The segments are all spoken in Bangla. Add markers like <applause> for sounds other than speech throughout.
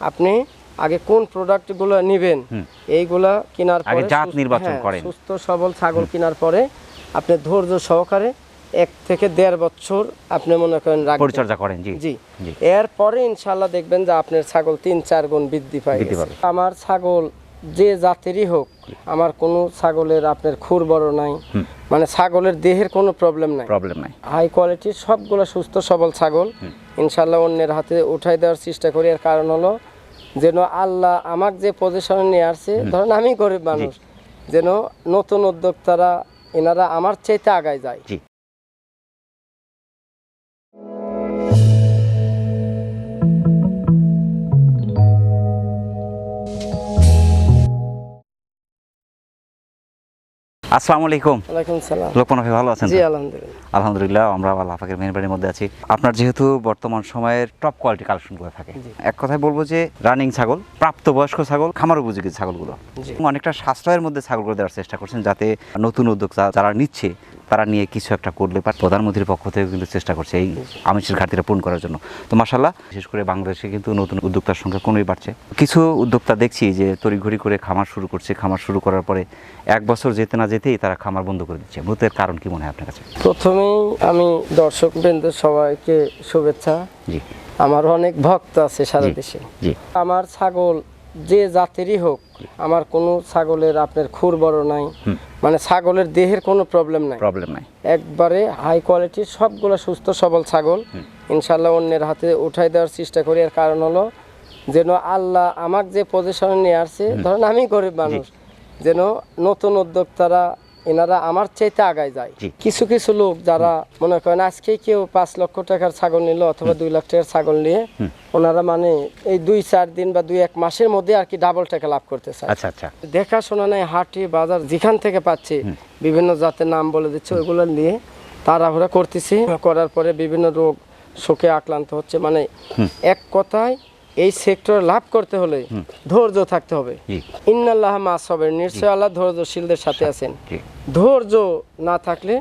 আপনি আগে কোন প্রোডাক্টগুলো নেবেন এইগুলা কেনার পরে জাত নির্বাচন হ্যাঁ, করেন। সুস্থ সবল ছাগল কেনার পরে আপনি ধৈর্য সহকারে এক থেকে দেড় বছর আপনি মনে করেন পরিচর্যা করেন জি। জি। জি। এরপরে ইনশাল্লাহ দেখবেন যে আপনার ছাগল তিন চার গুণ বৃদ্ধি পায়। আমার ছাগল যে জাতেরই হোক আমার কোনো ছাগলের আপনার খুর বড় নাই। মানে ছাগলের দেহের কোনো প্রবলেম নাই। প্রবলেম নাই। হাই কোয়ালিটির সবগুলো সুস্থ সবল ছাগল। ইনশাল্লাহ অন্যের হাতে উঠাই দেওয়ার চেষ্টা করি। এর কারণ হলো যেন আল্লাহ আমাকে যে পজিশনে নিয়ে আসছে ধরেন আমি গরিব মানুষ যেন নতুন উদ্যোক্তারা এনারা আমার চাইতে আগায় যায়। আসসালামু আলাইকুম। ওয়ালাইকুম সালাম। লোকমান ভাই ভালো আছেন জি আলহামদুলিল্লাহ। আলহামদুলিল্লাহ আমরা আল্লাহ পাকের মেহরবানির মধ্যে আছি। আপনার যেহেতু বর্তমান সময়ের টপ কোয়ালিটি কালেকশন করে থাকে। এক কথায় বলব যে রানিং ছাগল প্রাপ্তবয়স্ক ছাগল খামার উপযোগী ছাগলগুলো। অনেকটা সাশ্রয়ের মধ্যে ছাগলগুলো দেওয়ার চেষ্টা করছেন যাতে নতুন উদ্যোক্তা যারা নিচ্ছে তারা নিয়ে কিছু একটা করলে প্রধানমন্ত্রীর পক্ষ থেকে কিন্তু চেষ্টা করছে এই আমিষের ঘাটতিটা পূরণ করার জন্য। তো মাসাল্লাহ বিশেষ করে বাংলাদেশে কিন্তু নতুন উদ্যোক্তার সংখ্যা কোনোই বাড়ছে। কিছু উদ্যোক্তা দেখছি যে তড়িঘড়ি করে খামার শুরু করছে। খামার শুরু করার পরে এক বছর যেতে না যেতেই তারা খামার বন্ধ করে দিচ্ছে। মূলত এর কারণ কি মনে হয় আপনার কাছে? প্রথমেই আমি দর্শক বৃন্দের সবাইকে শুভেচ্ছা। জি। আমার অনেক ভক্ত আছে সারা দেশে। জি। আমার ছাগল যে জাতেরই হোক আমার কোনো ছাগলের আপনার খুর বড় নাই। মানে ছাগলের দেহের কোনো প্রবলেম নাই। প্রবলেম নাই। একবারে হাই কোয়ালিটির সবগুলো সুস্থ সবল ছাগল। ইনশাল্লাহ অন্যের হাতে উঠাই দেওয়ার চেষ্টা করি। এর কারণ হলো যেন আল্লাহ আমাকে যে পজিশনে নিয়ে আসছে ধরেন আমি গরিব মানুষ। যেন নতুন উদ্যোক্তারা এনারা আমার চাইতে আগায় যায়। কিছু কিছু লোক যারা মনে করেন আজকে কেউ পাঁচ লক্ষ টাকার ছাগল নিল অথবা দুই লাখ টাকার ছাগল নিয়ে ওনারা মানে এই দুই চার দিন বা দুই এক মাসের মধ্যে আর কি ডাবল টাকা লাভ করতে চায়। আচ্ছা আচ্ছা। দেখাশোনা নাই হাটে বাজার যেখান থেকে পাচ্ছে বিভিন্ন জাতের নাম বলে দিচ্ছে ওইগুলো নিয়ে তাড়াহুড়া করতেছি। করার পরে বিভিন্ন রোগ শোকে আক্রান্ত হচ্ছে। মানে এক কথায় এই সেক্টর লাভ করতে হলে ধৈর্য থাকতে হবে। ইন্নাল্লাহ মাস হবে নিশ্চয় আল্লাহ ধৈর্যশীলদের সাথে আছেন। ধৈর্য না থাকলে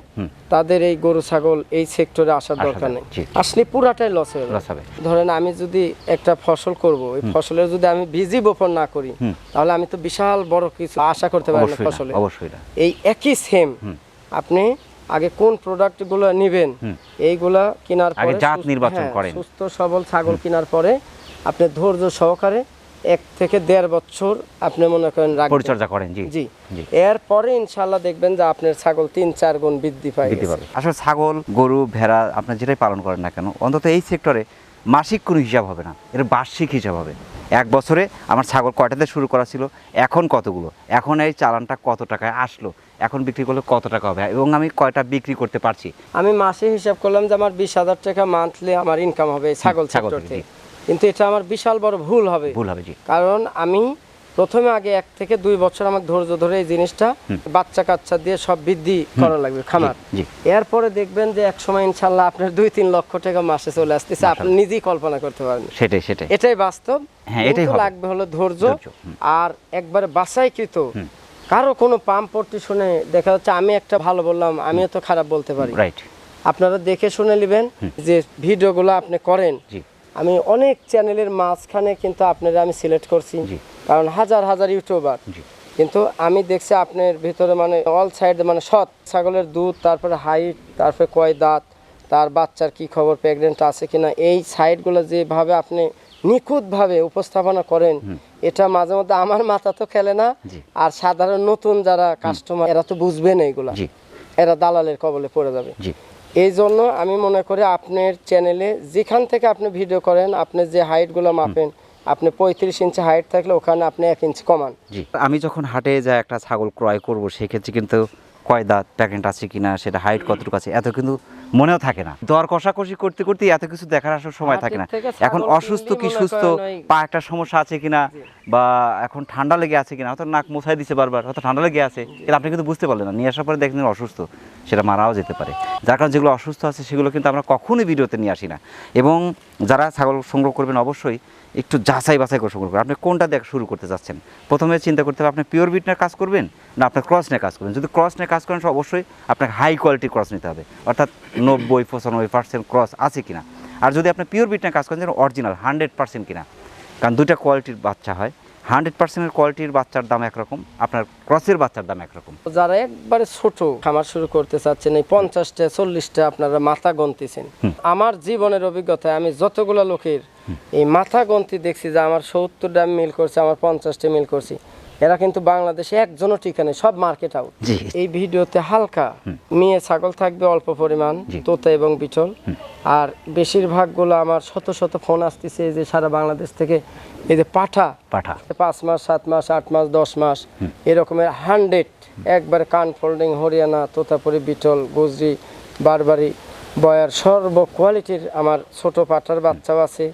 তাদের এই গরু ছাগল এই সেক্টরে আসার দরকার নেই। আসলে পুরাটাই লস হয়ে যাবে। ধরেন আমি যদি একটা ফসল করব এই ফসলের যদি আমি বীজই বপন না করি তাহলে আমি তো বিশাল বড় কিছু আশা করতে পারি না ফসলে। অবশ্যই এই একই সেম আপনি আগে কোন প্রোডাক্টগুলো নেবেন এইগুলা কেনার পরে জাত নির্বাচন হ্যাঁ, করেন। সুস্থ সবল ছাগল কেনার পরে আপনি ধৈর্য সহকারে এক থেকে দেড় বছর আপনি মনে করেন পরিচর্যা করেন জি। জি। এরপরে ইনশাল্লাহ দেখবেন যে আপনার ছাগল তিন চার গুণ বৃদ্ধি পায় আসলে ছাগল গরু ভেড়া আপনার যেটাই পালন করেন না কেন অন্তত এই সেক্টরে মাসিক কোনো হিসাব হবে না এর বার্ষিক হিসাব হবে। এক বছরে আমার ছাগল কয়টাতে শুরু করা ছিল এখন কতগুলো এখন এই চালানটা কত টাকায় আসলো এখন বিক্রি করলে কত টাকা হবে এবং আমি কয়টা বিক্রি করতে পারছি? আমি মাসে হিসাব করলাম যে আমার বিশ হাজার টাকা মান্থলি আমার ইনকাম হবে ছাগল ছাগল থেকে। কিন্তু এটা আমার বিশাল বড় ভুল হবে। ভুল হবে জি। কারণ আমি প্রথমে আগে এক থেকে দুই বছর আমার ধৈর্য ধরে এই জিনিসটা বাচ্চা কাচ্চা দিয়ে সব বৃদ্ধি করা লাগবে খামার। এরপরে দেখবেন যে এক সময় ইনশাল্লাহ আপনার দুই তিন লক্ষ টাকা মাসে চলে আসতেছে আপনি নিজেই কল্পনা করতে পারেন সেটাই সেটাই। এটাই বাস্তব। হ্যাঁ, এটাই লাগবে হলো ধৈর্য। আর একবারে বাসাইকৃত কারও কোনো পাম্প পট্টি শুনে দেখা যাচ্ছে আমি একটা ভালো বললাম আমিও তো খারাপ বলতে পারি। রাইট আপনারা দেখে শুনে নেবেন যে ভিডিওগুলো আপনি করেন। আমি অনেক চ্যানেলের মাঝখানে কিন্তু আপনারা আমি সিলেক্ট করছি কারণ হাজার হাজার ইউটিউবার। কিন্তু আমি দেখছি আপনার ভিতরে মানে অল সাইড মানে সৎ ছাগলের দুধ তারপরে হাইট তারপরে কয় দাঁত তার বাচ্চার কি খবর প্রেগনেন্ট আছে কিনা এই সাইডগুলো যেভাবে আপনি নিখুঁতভাবে উপস্থাপনা করেন এটা মাঝে মধ্যে আমার মাথা তো খেলে না। আর সাধারণ নতুন যারা কাস্টমার এরা তো বুঝবে না এগুলা এরা দালালের কবলে পড়ে যাবে। এই জন্য আমি মনে করি আপনার চ্যানেলে যেখান থেকে আপনি ভিডিও করেন আপনি যে হাইটগুলো মাপেন আপনি পঁয়ত্রিশ ইঞ্চি হাইট থাকলে ওখানে আপনি এক ইঞ্চি কমান। আমি যখন হাটে যাই একটা ছাগল ক্রয় করব সেক্ষেত্রে কিন্তু কয় দাঁত প্যাকেট আছে কিনা সেটা হাইট কতটুকু আছে এত কিন্তু মনেও থাকে না। দর কষাকষি করতে করতে এত কিছু দেখার আসলে সময় থাকে না। এখন অসুস্থ কি সুস্থ পা একটা সমস্যা আছে কিনা বা এখন ঠান্ডা লেগে আছে কিনা হয়তো নাক মোছাই দিছে বারবার হয়তো ঠান্ডা লেগে আছে। কিন্তু আপনি কিন্তু বুঝতে পারলেন না। নিয়ে আসার পরে দেখেন অসুস্থ সেটা মারাও যেতে পারে। যার কারণে যেগুলো অসুস্থ আছে সেগুলো কিন্তু আমরা কখনোই ভিডিওতে নিয়ে আসি না। এবং যারা ছাগল সংগ্রহ করবেন অবশ্যই একটু যাচাই বাছাই করে সংগ্রহ করবেন। আপনি কোনটা দেখ শুরু করতে যাচ্ছেন প্রথমে চিন্তা করতে হবে আপনি পিওর বিট নিয়ে কাজ করবেন না আপনার ক্রস নিয়ে কাজ করবেন? যদি ক্রস নিয়ে কাজ করেন অবশ্যই আপনাকে হাই কোয়ালিটির ক্রস নিতে হবে। অর্থাৎ নব্বই পঁচানব্বই পার্সেন্ট ক্রস আছে কিনা। আর যদি আপনি পিওর বিট নিয়ে কাজ করেন যেন অরিজিনাল হান্ড্রেড পার্সেন্ট কিনা। কারণ দুইটা কোয়ালিটির বাচ্চা হয়। হান্ড্রেড পার্সেন্টের কোয়ালিটির বাচ্চার দাম একরকম আপনার ক্রসের বাচ্চার দাম একরকম। যারা একবারে ছোট খামার শুরু করতে চাচ্ছেন এই পঞ্চাশটা চল্লিশটা আপনারা মাথা গন্তিছেন। আমার জীবনের অভিজ্ঞতায় আমি যতগুলো লোকের এই মাথা গন্তি দেখছি যে আমার সত্তরটা মিল করছে আমার পঞ্চাশটা মিল করছি। এরা কিন্তু বাংলাদেশে একজনও টিকা নেই সব মার্কেট আউট এই ভিডিওতে হালকা মেয়ে ছাগল থাকবে অল্প পরিমাণ তোতা এবং বিটল। আর বেশিরভাগগুলো আমার শত শত ফোন আসতেছে যে সারা বাংলাদেশ থেকে এই যে পাঠা। পাঠা। পাঁচ মাস সাত মাস আট মাস দশ মাস এরকমের হান্ড্রেড একবারে কান ফোল্ডিং হরিয়ানা তোতাপুরি বিটল গুজরি বারবারি বয়ার সর্ব কোয়ালিটির আমার ছোট পাঠার বাচ্চাও আছে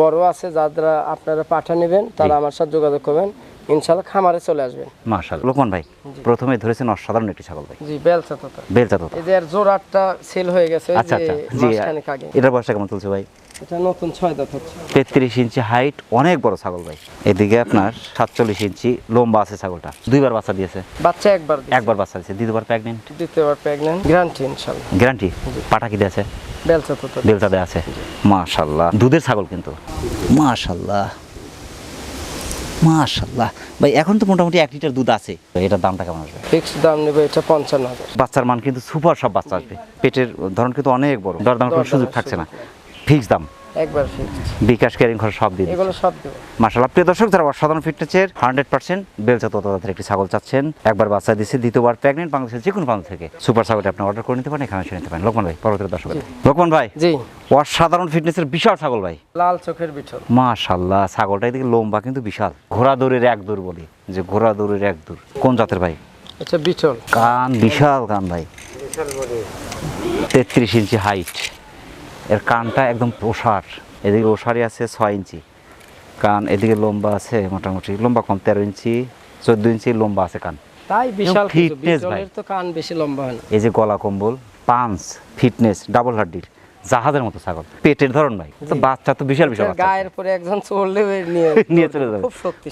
বড় আছে যারা আপনারা পাঠা নেবেন তারা আমার সাথে যোগাযোগ করবেন। ইনশাল্লাহ খামারে চলে আসবেন মার্শাল লোকমান ভাই প্রথমে ধরেছেন অসাধারণ একটি ছাগল ভাই। জি বেলচা তোতা বেলচা এই যে এর জোড়াটা সেল হয়ে গেছে আচ্ছা যে আচ্ছা। জি মাসখানেক আগে। এটার বয়সটা কেমন চলছে ভাই? এটা নতুন ছয় দাঁত হচ্ছে। তেত্রিশ ইঞ্চি হাইট অনেক বড় ছাগল ভাই। এদিকে আপনার সাতচল্লিশ ইঞ্চি লম্বা আছে ছাগলটা। দুইবার বাচ্চা দিয়েছে। বাচ্চা একবার। একবার বাচ্চা দিয়েছে। দ্বিতীয়বার প্রেগনেন্ট দ্বিতীয়বার প্রেগনেন্ট গ্যারান্টি ইনশাল্লাহ। গ্যারান্টি পাটা কি দিয়েছে বেলচা তোতা বেলচা দেওয়া আছে। মাশাল্লাহ দুধের ছাগল কিন্তু। মাশাল্লাহ মাশাল্লাহ ভাই এখন তো মোটামুটি এক লিটার দুধ আছে। এটার দামটা কেমন আসবে? ফিক্সড দাম নেবে এটা পঞ্চান্ন হাজার। বাচ্চার মান কিন্তু সুপার সব বাচ্চা আসবে। পেটের ধরন কিন্তু অনেক বড়। দরদাম কোনো সুযোগ থাকছে না। ফিক্স দাম। একবার বিকাশ ক্যারিং খরচ সব দিয়ে। এগুলো সব দেবো। মাশাল্লাহ প্রিয় দর্শক যারা অসাধারণ ফিটনেসের হান্ড্রেড পার্সেন্ট বেলচা তথাদের একটি ছাগল চাচ্ছেন। একবার বাচ্চা দিচ্ছে দ্বিতীয়বার প্রেগনেন্ট বাংলাদেশের যে কোনো প্রান্ত থেকে। সুপার ছাগলটি আপনি অর্ডার করে নিতে পারেন এখানে এসে নিতে পারেন। লোকমান ভাই পরবর্তী দর্শক লোকমান ভাই জি। অসাধারণ ফিটনেসের বিশাল ছাগল ভাই। লাল চোখের বিঠল। মাশাল্লাহ ছাগলটা এদিকে লম্বা কিন্তু বিশাল। ঘোড়া দৌড়ের এক দূর বলি যে ঘোড়া দৌড়ের এক দূর কোন জাতের ভাই? এটা বিঠল। কান বিশাল কান ভাই। তেত্রিশ ইঞ্চি হাইট এর কানটা একদম প্রসার এদিকে ওষারি আছে ছয় ইঞ্চি। কান এদিকে লম্বা আছে মোটামুটি লম্বা কম তেরো ইঞ্চি চোদ্দ ইঞ্চি লম্বা আছে কান। তাই বিশাল ভাই। তো কান বেশি লম্বা হয় না। এই যে গলা কম্বল পাঞ্চ ফিটনেস ডাবল হাড্ডির জাহাজের মতো ছাগল পেটের ধরন ভাই। বাচ্চা তো বিশাল বিশাল গায়ের পরে একজন চললে নিয়ে <laughs> নিয়ে চলে যাবে।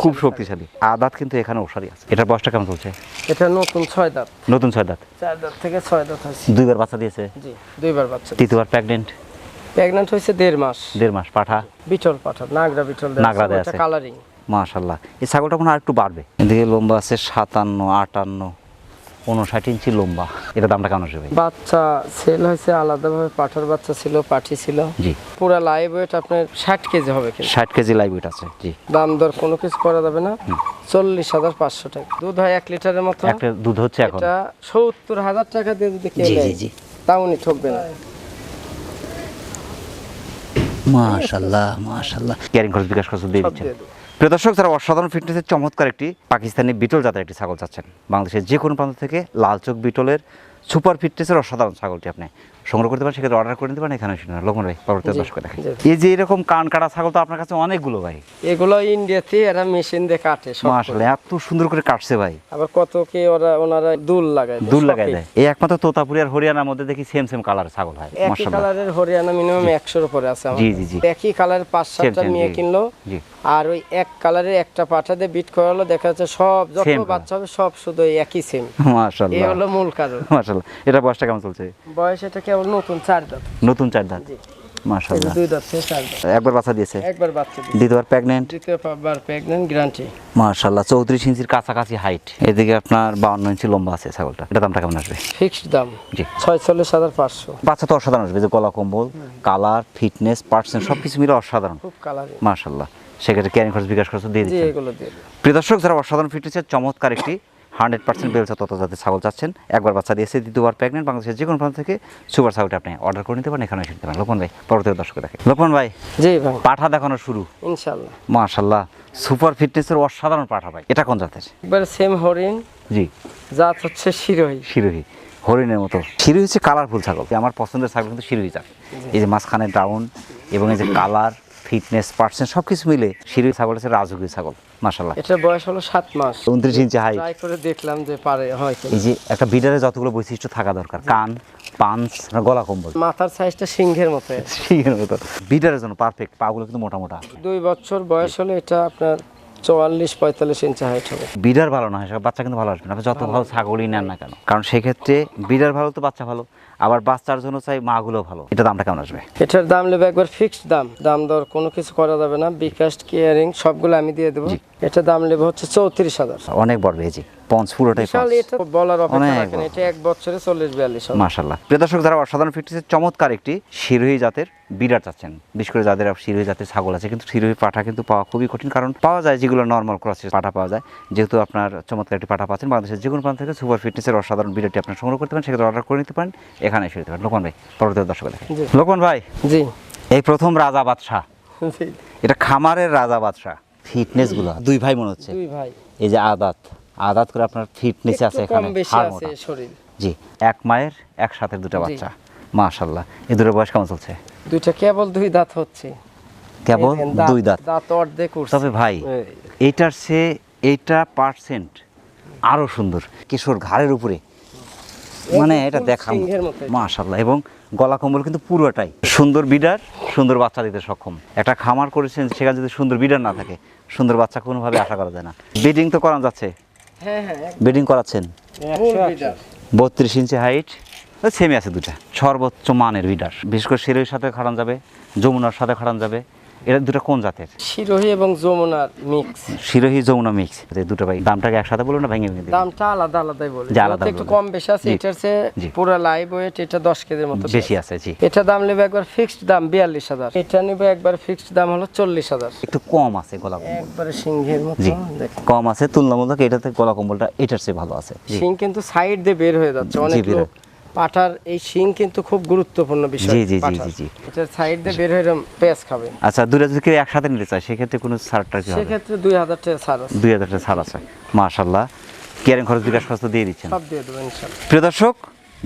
খুব শক্তিশালী। আদাত কিন্তু এখানে ওষারি আছে। এটার বয়সটা কেমন চলছে? এটা নতুন ছয় দাঁত। নতুন ছয় দাঁত। চার দাঁত থেকে ছয় দাঁত হয়েছে। দুইবার বাচ্চা দিয়েছে? জি দুইবার বাচ্চা তৃতীয়বার প্রেগনেন্ট প্রেগনেন্ট হয়েছে দেড় মাস। দেড় মাস পাঠা? বিটল পাঠা নাগরা বিটল নাগরা দেয়া আছে। কালারিং মাশাল্লাহ। এই ছাগলটা কোনো আর একটু বাড়বে। এদিকে লম্বা আছে সাতান্ন আটান্ন উনষাট ইঞ্চি লম্বা। এটা দামটা কেমন আসবে বাচ্চা সেল হয়েছে আলাদাভাবে পাঠার বাচ্চা ছিল পাঠি ছিল। জি। পুরা লাইভ ওয়েট আপনার ষাট কেজি হবে ষাট কেজি লাইভ ওয়েট আছে জি। দাম দর কোনো কিছু করা যাবে না। চল্লিশ হাজার পাঁচশো টাকা। দুধ হয় এক লিটারের মতো। একটা দুধ হচ্ছে এখন। এটা সত্তর হাজার টাকা দিয়ে যদি কেউ জি জি। তাও উনি ঠকবে না। মাশাল্লাহ মাশাল্লাহ ক্যারিং খরচ বিকাশ খরচ দিয়ে দিচ্ছেন। প্রিয় দর্শক যারা অসাধারণ ফিটনেসের চমৎকার একটি পাকিস্তানি বিটল জাতের একটি ছাগল চাচ্ছেন বাংলাদেশের যে কোনো প্রান্ত থেকে লাল চোখ বিটলের সুপার ফিটনেসের অসাধারণ ছাগলটি আপনি সংগ্রহ করতে পারেন সেক্ষেত্রে অর্ডার করে নিতে পারেন এখানে শুনে লোকমান ভাই পরবর্তী দর্শক দেখেন এই যে এরকম কান কাটা ছাগল তো আপনার কাছে অনেকগুলো ভাই। এগুলো ইন্ডিয়াতে এরা মেশিন দিয়ে কাটে। মাশাল্লাহ এত সুন্দর করে কাটছে ভাই। আবার কত কে ওরা ওনারা দুল লাগায় শখে। লাগাই দেয়। এই একমাত্র তোতাপুরি আর হরিয়ানার মধ্যে দেখি সেম সেম কালার ছাগল হয় একই কালারের হরিয়ানা মিনিমাম একশোর উপরে আছে জি, জি, জি। একই কালারের পাঁচ সাতটা মেয়ে কিনলো। জি। আর ওই এক কালারের একটা পাঠা দিয়ে বিট করালো দেখা যাচ্ছে সব যত বাচ্চা হবে সব শুধু একই সেম <laughs> এই হলো মূল কারণ। মাশাল্লাহ এটা বয়সটা কেমন চলছে? বয়স এটা কেবল নতুন চার দাঁত। নতুন চার দাঁত? জি। দুই দাঁত থেকে চার দাঁত। একবার বাচ্চা দিয়েছে? বাচ্চা দ্বিতীয়বার গ্যারান্টি ইঞ্চির কাছাকাছি হাইট এদিকে আপনার বাউন্ন ইঞ্চি লম্বা আছে ছাগলটা। এটা দামটা কেমন আসবে? ফিক্সড দাম। জি। ছয়চল্লিশ হাজার পাঁচশো। বাচ্চা তো অসাধারণ আসবে যে গলা কম্বল কালার ফিটনেস পার্সেন্ট মিলে অসাধারণ। খুব কালারিং সেক্ষেত্রে ক্যারিং খরচ বিকাশ খরচ দিয়ে জি দিচ্ছেন এগুলো দিয়ে প্রিয় দর্শক যারা অসাধারণ ফিটনেসের চমৎকার একটি হান্ড্রেড পার্সেন্ট বেলচা তত যাতে ছাগল চাচ্ছেন। একবার বাচ্চা দিয়েছে দ্বিতীয়বার প্রেগনেন্ট বাংলাদেশের যে কোনো প্রান্ত থেকে সুপার ছাগলটা আপনি অর্ডার করে নিতে পারেন এখানে এসে নিতে পারেন। লোকমান ভাই পরবর্তী দর্শক দেখে লোকমান ভাই জি ভাই। পাঠা দেখানো শুরু। ইনশাল্লাহ মাশাল্লাহ সুপার ফিটনেসের অসাধারণ পাঠা ভাই। এটা কোন জাতের? একবারে সেম হরিণ। জি। জাত হচ্ছে শিরোহী। শিরোহী। হরিণের মতো। শিরোহী হচ্ছে কালারফুল ছাগল। আমার পছন্দের ছাগল কিন্তু শিরোহী জাত। এই যে মাঝখানে ডাউন এবং এই যে কালার ফিটনেস পার্সেন্ট সব কিছু মিলে শিরোহী ছাগল হচ্ছে রাজকীয় ছাগল মাশাল্লাহ এটা বয়স হলো সাত মাস। উনত্রিশ ইঞ্চি হাইট ট্রাই করে দেখলাম যে পারে হয় এই যে একটা বিডারে যতগুলো বৈশিষ্ট্য থাকা দরকার কান পাঞ্চ গলা কম্বল। মাথার সাইজটা সিংহের মতো। শিখের মতো। বিডারের জন্য পারফেক্ট পাগুলো কিন্তু মোটা মোটা দুই বছর বয়স হলে এটা আপনার চুয়াল্লিশ পঁয়তাল্লিশ ইঞ্চি হাইট হবে। বিডার ভালো না হয় বাচ্চা কিন্তু ভালো আসবে না। আপনি যত ভালো। ছাগলই নেন না কেন? কারণ সেক্ষেত্রে বিডার ভালো তো বাচ্চা ভালো। আবার বাচ্চার জন্য চাই মাগুলো ভালো। এটা দামটা কেমন আসবে? এটার দাম নেবে একবার ফিক্সড দাম। দাম দর কোনো কিছু করা যাবে না। বিকাশ কেয়ারিং সবগুলো আমি দিয়ে দেবো। জি। এটার দাম নেবে হচ্ছে চৌত্রিশ হাজার। অনেক বড় বেজি পঞ্চ পুরোটাই এটা বলার অপেক্ষা রাখেন এটা এক বছরে চল্লিশ বিয়াল্লিশ মাশাল্লাহ প্রিয় দর্শক যারা অসাধারণ ফিটনেসের চমৎকার একটি শিরোহী জাতের বিরাট চাচ্ছেন বিশেষ করে যাদের শিরোহী জাতের ছাগল আছে কিন্তু শিরোহী পাঠা কিন্তু পাওয়া খুবই কঠিন কারণ পাওয়া যায় যেগুলো নর্মাল ক্রসের পাঠা পাওয়া যায়। যেহেতু আপনার চমৎকার একটি পাঠা পাচ্ছেন বাংলাদেশের যে কোনো প্রান্ত থেকে সুপার ফিটনেসের অসাধারণ বিরাটটি আপনার সংগ্রহ করতে পারেন সেক্ষেত্রে অর্ডার করে নিতে পারেন এখানে এসে নিতে পারেন। লোকমান ভাই পরবর্তী দর্শক দেখেন জি। লোকমান ভাই জি। এই প্রথম রাজা বাদশাহ এটা খামারের রাজা বাদশাহ। ফিটনেসগুলো দুই ভাই মনে হচ্ছে। দুই ভাই। এই যে আদাত আদাত করে আপনার ফিটনেস আছে এখানে শরীর। জি এক মায়ের এক সাথে দুটো বাচ্চা। মাশাল্লাহ এই দুটো বয়স কেমন চলছে? দুইটা কেবল দুই দাঁত হচ্ছে। কেবল দুই দাঁত। দাঁত অর্ধেক উঠছে তবে ভাই এই, এইটার সে এইটা পার্সেন্ট আরও সুন্দর। কিশোর ঘাড়ের উপরে। মানে এটা দেখাম। মাশাল্লাহ এবং গলা কম্বল কিন্তু পুরোটাই। সুন্দর বিডার সুন্দর বাচ্চা দিতে সক্ষম। একটা খামার করেছেন সেখানে যদি সুন্দর বিডার না থাকে সুন্দর বাচ্চা কোনোভাবে আশা করা যায় না। বিডিং তো করানো যাচ্ছে? হ্যাঁ হ্যাঁ বিডিং করাচ্ছেন? বত্রিশ ইঞ্চি হাইট সেমি আছে দুটা। সর্বোচ্চ মানের বিডার বিশেষ করে শিরোর সাথে খাড়ান যাবে যমুনার সাথে খাড়ান যাবে। এটা দুটো কোন জাতের? শিরোহী এবং যমুনার মিক্স শিরোহী যমুনা মিক্স দুটো ভাই দামটাকে একসাথে বলুন না ভেঙে ভেঙে দামটা আলাদা আলাদাই বলে। আলাদা একটু কম বেশি আছে এটার চেয়ে পুরো লাইভ ওয়েট এটা দশ কেজির মতো বেশি আছে জি। এটা দাম নেবে একবার ফিক্সড দাম বিয়াল্লিশ হাজার। এটা নেবে একবার ফিক্সড দাম হলো চল্লিশ হাজার। একটু কম আছে গলা কম্বল। একবারে সিংহের মতো কম আছে তুলনামূলক এটাতে গলা কম্বলটা এটার চেয়ে ভালো আছে। শিং কিন্তু সাইড দিয়ে বের হয়ে যাচ্ছে অনেক লোক পাঠার এই শিং কিন্তু খুব গুরুত্বপূর্ণ বিষয় জি, জি, জি, জি, জি। সাইড দিয়ে বের হয়ে পেঁয়াজ খাবে। আচ্ছা দুটো যদি কেউ একসাথে নিতে চায় সেক্ষেত্রে কোনো ছাড়টা কি হবে? সেক্ষেত্রে দুই হাজার টাকা ছাড় আছে। দুই হাজার টাকা ছাড় আছে। মাশাল্লাহ কেয়ারিং খরচ বিকাশ খরচ দিয়ে দিচ্ছেন। সব দিয়ে দেবেন ইনশাল্লাহ প্রিয় দর্শক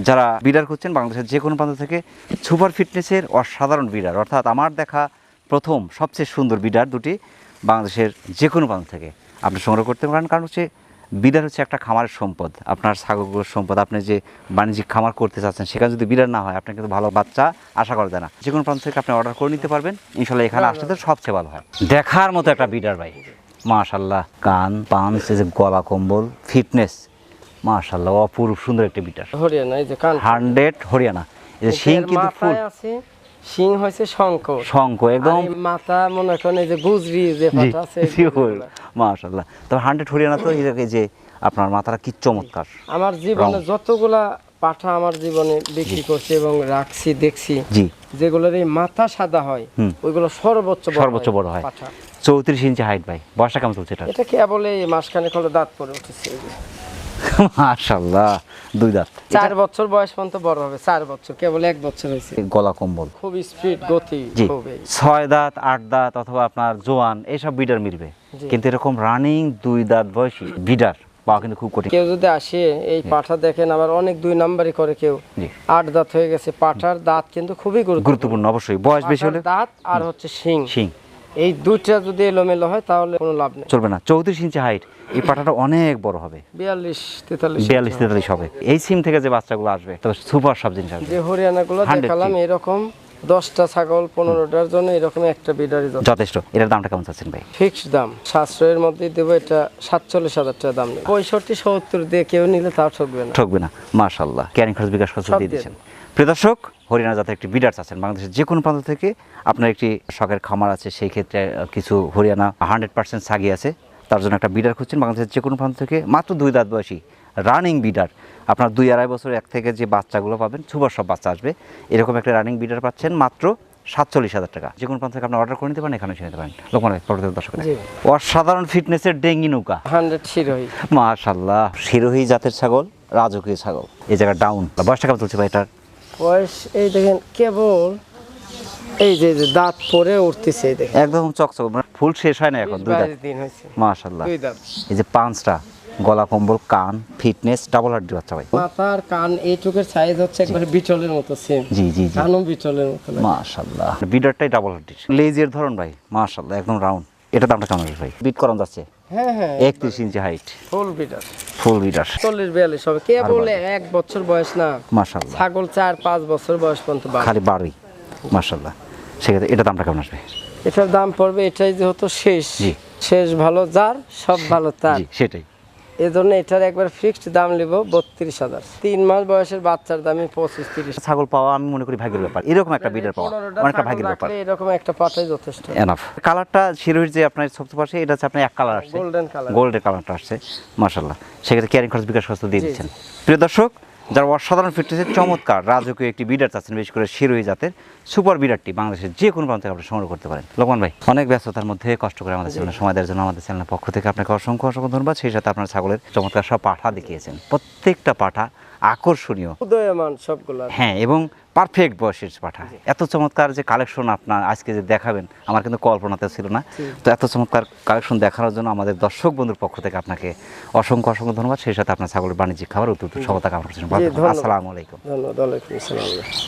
যারা বিডার করছেন বাংলাদেশের যে কোনো প্রান্ত থেকে সুপার ফিটনেসের অসাধারণ বিডার অর্থাৎ আমার দেখা প্রথম সবচেয়ে সুন্দর বিডার দুটি বাংলাদেশের যে কোনো প্রান্ত থেকে। আপনি সংগ্রহ করতে পারেন কারণ হচ্ছে বিডার হচ্ছে একটা খামারের সম্পদ। আপনার ছাগলগুলোর সম্পদ আপনি যে বাণিজ্যিক খামার করতে চাচ্ছেন সেখানে যদি বিডার না হয় আপনার কিন্তু ভালো বাচ্চা আশা করা যায় না। যে কোনো প্রান্ত থেকে আপনি অর্ডার করে নিতে পারবেন। ইনশাল্লাহ এখানে আসলে তো সবচেয়ে ভালো হয়। দেখার মতো একটা বিডার ভাই। মাশাল্লাহ কান পাঞ্চ যে গলা কম্বল ফিটনেস। মাশাল্লাহ অপূর্ব সুন্দর একটা বিটার হরিয়ানা এই যে কান। হান্ড্রেড হরিয়ানা। এই যে শিং কিন্তু ফুল। আছে শিং হয়েছে শঙ্কর শঙ্খ একদম মাথা মনে করেন যে গুজরি যে পাটা আছে তবে হান্ড্রেড হরিয়ানা তো এই যে- আপনার মাথাটা কি চমৎকার। আমার জীবনে যতগুলা পাঠা আমার জীবনে বিক্রি করছি এবং রাখছি দেখছি জি। যেগুলোর এই মাথা সাদা হয় ওইগুলো সর্বোচ্চ সর্বোচ্চ বড় হয়। পাঠা। চৌত্রিশ ইঞ্চি হাইট ভাই। বয়সটা কেমন চলছে এটা। এটা কেবল এই মাসখানেক হলো দাঁত পরে উঠেছে? দুই দাঁত। চার বছর বয়স পর্যন্ত বড় হবে চার বছর কেবল এক বছর হয়েছে। গলা কম্বল। খুব স্পিড গতি ছয় দাঁত আট দাঁত অথবা আপনার জোয়ান এইসব বিডার মিলবে। কিন্তু এরকম রানিং দুই দাঁত বয়সী বিডার পাওয়া কিন্তু খুব কঠিন। কেউ যদি আসে এই পাঠা দেখেন আবার অনেক দুই নাম্বারই করে কেউ। আট দাঁত হয়ে গেছে পাঠার দাঁত কিন্তু খুবই গুরুত্বপূর্ণ। অবশ্যই। বয়স বেশি হলে? দাঁত আর হচ্ছে শিং। শিং। এই দুধটা যদি এলোমেলো হয় তাহলে কোনো লাভ নেই। চলবে না। চৌত্রিশ ইঞ্চি হাইট এই পাটাটা অনেক বড় হবে। বিয়াল্লিশ তেতাল্লিশ বিয়াল্লিশ তেতাল্লিশ হবে। এই সিম থেকে যে বাচ্চাগুলো আসবে তবে সুপার সব জিনিস আসবে। যে হরিয়ানাগুলো 100 দেখালাম এরকম দশটা ছাগল পনেরোটার জন্য এরকম একটা বিডারি যথেষ্ট। এটার দামটা কেমন চাচ্ছেন ভাই? ফিক্সড দাম। সাশ্রয়ের মধ্যে দেবো এটা সাতচল্লিশ হাজার টাকা দাম পঁয়ষট্টি সত্তর দিয়ে কেউ নিলে তাও ঠকবে না। ঠকবে না। মাশাল্লাহ ক্যারিং খরচ বিকাশ খরচ দিয়ে দিয়ে দিচ্ছেন প্রিয় দর্শক হরিয়ানা জাতের একটি বিডার চাচ্ছেন বাংলাদেশের যে কোনো প্রান্ত থেকে আপনার একটি শখের খামার আছে সেই ক্ষেত্রে কিছু হরিয়ানা হান্ড্রেড পার্সেন্ট সাগি আছে। তার জন্য একটা বিডার খুঁজছেন বাংলাদেশের যে কোনো প্রান্ত থেকে। মাত্র দুই দাঁত বয়সী রানিং বিডার আপনার দুই আড়াই বছর এক থেকে যে বাচ্চাগুলো পাবেন সুপার সব বাচ্চা আসবে। এরকম একটা রানিং বিডার পাচ্ছেন মাত্র সাতচল্লিশ হাজার টাকা। যে কোনো প্রান্ত থেকে আপনি অর্ডার করে নিতে পারেন এখানে এসে নিতে পারেন। লোকমান দর্শক। অসাধারণ ফিটনেসের ডেঙ্গি নৌকা। হান্ড্রেড শিরোহী। মাশাল্লাহ শিরোহী জাতের ছাগল রাজকীয় ছাগল। এই জায়গা ডাউন বয়সটা কেমন চলছে ভাই এটার? বয়স এই দেখেন কেবল এই যে দাঁত পরে উঠতেছে এই দেখেন। একদম চকচক মানে ফুল শেষ হয় না এখন দুই দাঁত। দুই দাঁত। এই যে পাঁচটা গলা কম্বল কান ফিটনেস ডাবল বাচ্চা ভাই। মাথার কান এইটুকের সাইজ হচ্ছে একবারে বিটলের মতো সেম জি জি জি। কানও বিটলের মতো লাগে। বিডারটাই ডাবল লেজের ধরন ভাই মাশাল্লাহ একদম রাউন্ড এটা দামটা কেমন ভাই? বিট করানো যাচ্ছে। হ্যাঁ হ্যাঁ একত্রিশ ইঞ্চি হাইট ফুল ফুল বিডার হবে। কে বলে এক বছর বয়স না? ছাগল চার পাঁচ বছর বয়স পর্যন্ত খালি সেক্ষেত্রে এটা দামটা কেমন আসবে? এটার দাম পড়বে এটাই যেহেতু শেষ। শেষ ভালো যার সব ভালো তার। সেটাই। এই জন্য এটার একবার ফিক্সড দাম নেব বত্রিশ হাজার। তিন মাস বয়সের বাচ্চার দামই পঁচিশ তিরিশ। ছাগল পাওয়া আমি মনে করি ভাগ্যের ব্যাপার। এরকম একটা বিডার পাওয়া। অনেকটা ভাগ্যের ব্যাপার। এরকম একটা পাঠাই যথেষ্ট। এনাফ কালারটা শিরোহির যে আপনার সবচেয়ে পাশে এটা হচ্ছে আপনার এক কালার আসছে। গোল্ডেন কালার গোল্ডের কালারটা আসছে। মার্শাল্লাহ সেক্ষেত্রে ক্যারিং খরচ বিকাশ খরচ দিয়ে দিচ্ছেন। প্রিয় দর্শক যারা অসাধারণ ফিটনেসের চমৎকার রাজকীয় একটি বিডার চাচ্ছেন বিশেষ করে শিরোহী জাতের সুপার বিডারটি বাংলাদেশের যে কোনো প্রান্ত থেকে আপনি সংগ্রহ করতে পারেন। লোকমান ভাই অনেক ব্যস্ততার মধ্যে কষ্ট করে আমাদের চ্যানেল সময় দেওয়ার জন্য আমাদের চ্যানেলের পক্ষ থেকে আপনাকে অসংখ্য অসংখ্য ধন্যবাদ। সেই সাথে আপনার ছাগলের চমৎকার সব পাঠা দেখিয়েছেন। প্রত্যেকটা পাঠা আকর্ষণীয়। উদয়মান সবগুলা। হ্যাঁ এবং পারফেক্ট বয়সের পাঠা। এত চমৎকার যে কালেকশন আপনার আজকে যে দেখাবেন আমার কিন্তু কল্পনাতে ছিল না। তো এত চমৎকার কালেকশন দেখানোর জন্য আমাদের দর্শক বন্ধুর পক্ষ থেকে আপনাকে অসংখ্য অসংখ্য ধন্যবাদ। সেই সাথে আপনার ছাগলের বাণিজ্যিক খাবার উত্তর সফলতা কামনা করছেন। আসসালামু আলাইকুম।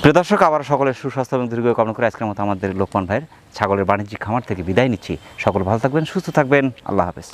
প্রিয় দর্শক আবার সকলের সুস্বাস্থ্য এবং দীর্ঘ কামনা করে আজকের মতো আমাদের লোকমান ভাইয়ের ছাগলের বাণিজ্যিক খামার থেকে বিদায় নিচ্ছি। সকল ভালো থাকবেন সুস্থ থাকবেন। আল্লাহ হাফেজ।